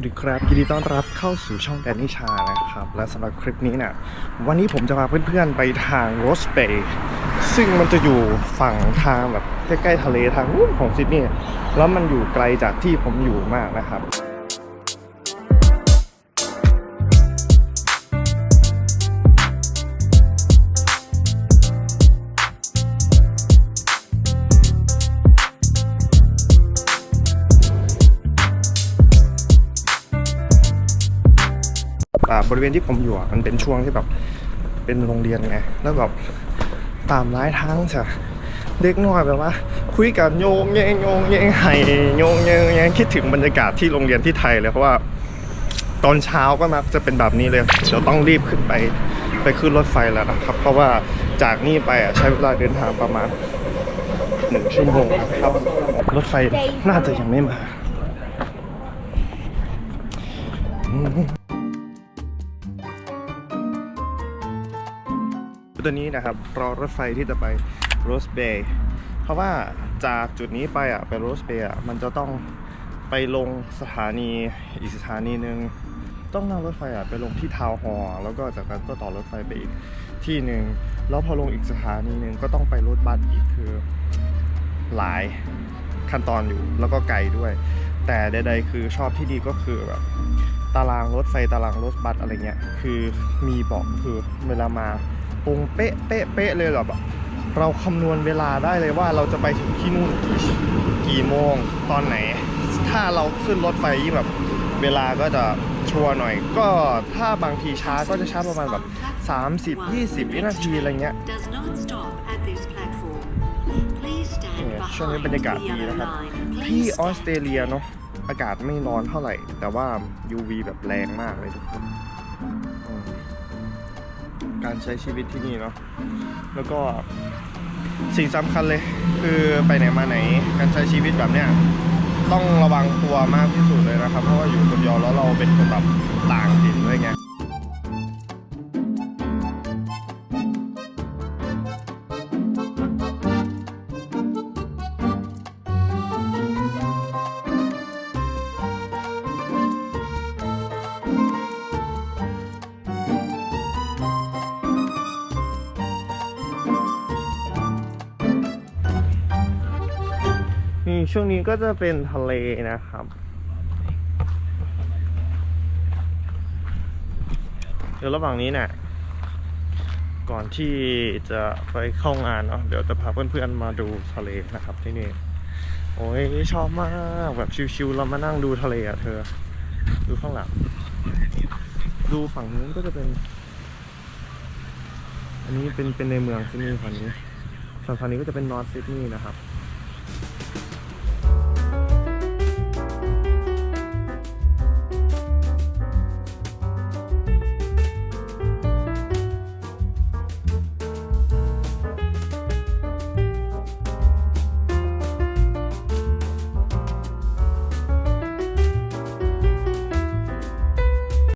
วัสดีครับยินดีต้อนรับเข้าสู่ช่องแดนนิชานะครับ และสำหรับคลิปนี้เนี่ยวันนี้ผมจะพาเพื่อนๆไปทางโรสเบย์ซึ่งมันจะอยู่ฝั่งทางแบบใกล้ๆทะเลทางนู้นของซิดนีย์แล้วมันอยู่ไกลจากที่ผมอยู่มากนะครับ บริเวณที่ผมอยู่มันเป็นช่วงที่แบบเป็นโรงเรียนไงแล้วแบบตามร้ายทางจะเด็กน้อยแบบว่า คุยกันโยงเยงโยงเยงไห้โยงเยงเยงคิดถึงบรรยากาศที่โรงเรียนที่ไทยเลยเพราะว่าตอนเช้าก็มักจะเป็นแบบนี้เลยเดี๋ยวต้องรีบขึ้นไปไปขึ้นรถไฟแล้วนะครับ เพราะว่าจากนี่ไปอะใช้เวลาเดินทางประมาณหนึ่งชั่วโมงครับ รถไฟน่าจะยังไม่มา ตัวนี้นะครับรอรถไฟที่จะไปโรสเบย์เพราะว่าจากจุดนี้ไปอะไปโรสเบย์อะมันจะต้องไปลงสถานีอีกสถานีหนึ่งต้องนั่งรถไฟอะไปลงที่ทาวน์ฮอล์แล้วก็จากนั้นก็ต่อรถไฟไปอีกที่หนึ่งแล้วพอลงอีกสถานีหนึ่งก็ต้องไปรถบัสอีกคือหลายขั้นตอนอยู่แล้วก็ไกลด้วย แต่ใดๆคือชอบที่ดีก็คือแบบตารางรถไฟตารางรถบัสอะไรเงี้ยคือมีบอกคือเวลามา ตรงเป๊ะเป๊ะเป๊ะเลยเหรอแบบเราคำนวณเวลาได้เลยว่าเราจะไปถึงที่นู่นกี่กี่โมงตอนไหน ถ้าเราขึ้นรถไฟยิ่งแบบเวลาก็จะชัวร์หน่อย ก็ถ้าบางทีช้าก็จะช้าประมาณแบบ 30 20 วินาทีอะไรเงี้ย Does not stop at this platform. Please stand เนี่ย behind ช่วงนี้บรรยากาศ the ดี yellow นะครับ line. ที่ Please ออ stand สเตรเลียเนาะอากาศไม่ร้อนเท่าไหร่ แต่ว่า UV แบบแรงมากเลยทุกคนอืม การใช้ชีวิตที่นี่เนาะแล้วก็สิ่งสำคัญเลย คือไปไหนมาไหนการใช้ชีวิตแบบเนี้ยต้องระวังตัวมากที่สุดเลยนะครับ เพราะว่าอยู่คนเดียวแล้วเราเป็นคนแบบต่างถิ่นด้วยไง ช่วงนี้ก็จะเป็นทะเลนะครับ เดี๋ยวระหว่างนี้เนี่ยก่อนที่จะไปเข้างานเนาะเดี๋ยวจะพาเพื่อนๆมาดูทะเลนะครับที่นี่ โอ้ยชอบมากแบบชิวๆเรามานั่งดูทะเลอะเธอ ดูข้างหลัง ดูฝั่งนู้นก็จะเป็น อันนี้เป็นเป็นในเมืองซิดนีย์ฝั่งนี้ส่วนฝั่งนี้ก็จะเป็นนอร์ทซิดนีย์นะครับ